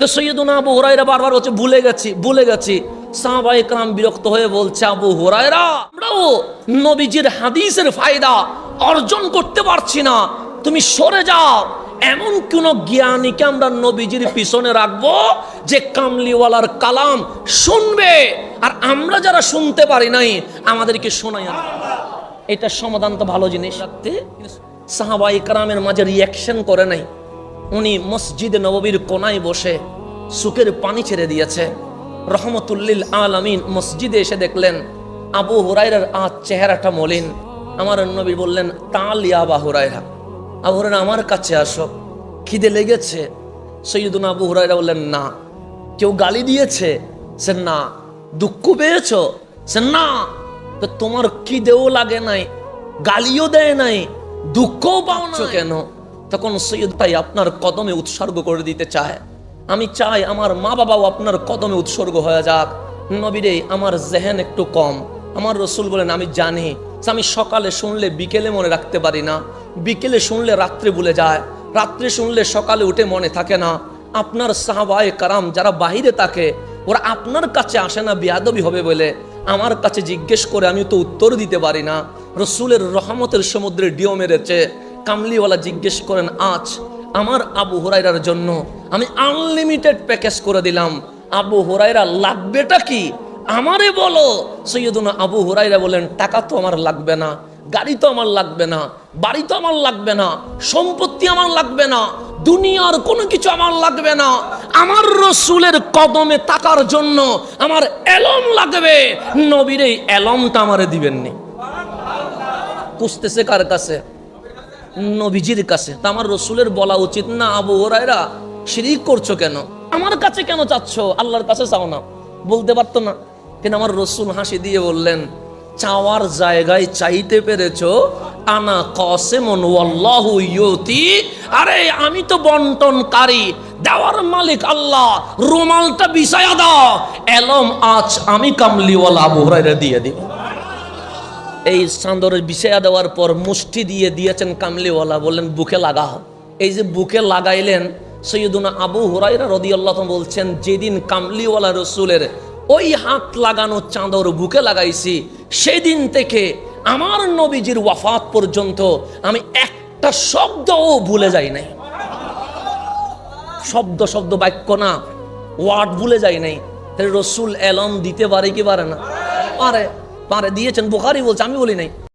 তো সৈয়দুনা আবু হুরাইরা বারবার হচ্ছে ভুলে গেছি ভুলে গেছি। সাহাবা একরাম বিরক্ত হয়ে বলছে, আবু হুরাইরা আমরাও নবীজির হাদিসের ফায়দা অর্জন করতে পারছি না। তুমি সরে যাও। এমন কোন জ্ঞানীকে আমরা নবীজির পিছনে রাখব যে কামলিওয়ালার কালাম শুনবে। আর আমরা যারা শুনতে পারি নাই, আমাদেরকে শোনাই এটা সমাধান তো ভালো জিনিস। রাখতে সাহাবা একরামের মাঝে রিয়াকশন করে নাই। উনি মসজিদে নববীর কোনায় বসে সুখের পানি ছেড়ে দিয়েছে। রহমতুল্লিল আলামিন মসজিদে এসে দেখলেন আবু হুরাইরার আজ চেহারাটা মলিন। আমার নবী বললেন তাল ইয়াবা হুরাইরা আবু হুরাইরা আমার কাছে আসো। খিদে লেগেছে? সৈয়দুন আবু হুরাইরা বললেন না। কেউ গালি দিয়েছে? সে না। দুঃখ পেয়েছ? সে না। তো তোমার খিদেও লাগে নাই গালিও দেয় নাই দুঃখও পাও না কেন? তখন সৈয়দ তাই আপনার কদমে উৎসর্গ করে দিতে চায়। আমি চাই আমার মা বাবাও আপনার কদমে উৎসর্গ হয়ে যাক। নবীরে, আমার জেহেন একটু কম। আমার রসুল বলেন, আমি জানি, আমি সকালে শুনলে বিকেলে মনে রাখতে পারি না। বিকেলে শুনলে রাত্রে ভুলে যায়। রাত্রে শুনলে সকালে উঠে মনে থাকে না। আপনার সাহাবায়ে কারাম যারা বাহিরে থাকে, ওরা আপনার কাছে আসে না, বিয়াদবি হবে বলে। আমার কাছে জিজ্ঞেস করে আমি তো উত্তর দিতে পারি না। রসুলের রহমতের সমুদ্রে ডিও মেরেছে। কামলিওয়ালা জিজ্ঞেস করেন, আজ আমার আবু হরাইরার জন্য আমি আনলিমিটেড প্যাকেজ করে দিলাম। আবু হুরাইরা লাগবেটা কি? আমারে বলো। সৈয়দুনা আবু হুরাইরা বলেন, টাকা তো আমার লাগবে না, গাড়ি তো আমার লাগবে না, বাড়ি তো আমার লাগবে না, সম্পত্তি আমার লাগবে না, দুনিয়ার কোনো কিছু আমার লাগবে না। আমার রসুলের কদমে তাকার জন্য আমার এলম লাগবে। নবীর এই এলমটা আমারে দিবেননি। কুসতেছে কার কাছে? নবীজির কাছে। তা আমার রসুলের বলা উচিত না, আবু ওরাইরা শিরিক করছ কেন? আমার কাছে কেন চাচ্ছ? আল্লাহর কাছে চাও না। বলতে পারতো না। কিন্তু আমার রসুল হাসি দিয়ে বললেন, চাওয়ার জায়গায় চাইতে পেরেছ? আনা কসেমন আরে, আমি তো বন্টনকারী, দেওয়ার মালিক আল্লাহ, রুমালটা বিছায়া দাও। এলম আজ আমি কামলিওয়ালা আবু হুরাইরা দিয়ে দিব। এই চাঁদরের বিষয়া দেওয়ার পর মুষ্টি দিয়ে দিয়েছেন কামলিওয়ালা, বললেন, বুকে লাগাও। এই যে বুকে লাগাইলেন, সৈয়দুনা আবু হুরাইরা রদিয়াল্লাহ বলছেন, যেদিন কামলিওয়ালা রসুলের ওই হাত লাগানো চাঁদর বুকে লাগাইছি, সেদিন থেকে আমার নবীজির ওয়াফাত পর্যন্ত আমি একটা শব্দও ভুলে যাই নাই। শব্দ শব্দ বাক্য না, ওয়ার্ড ভুলে যাই নাই। রসুল এলম দিতে পারে কি পারে না? পারে। পারে দিয়েছেন বুখারি বলছে আমি বলি নাই।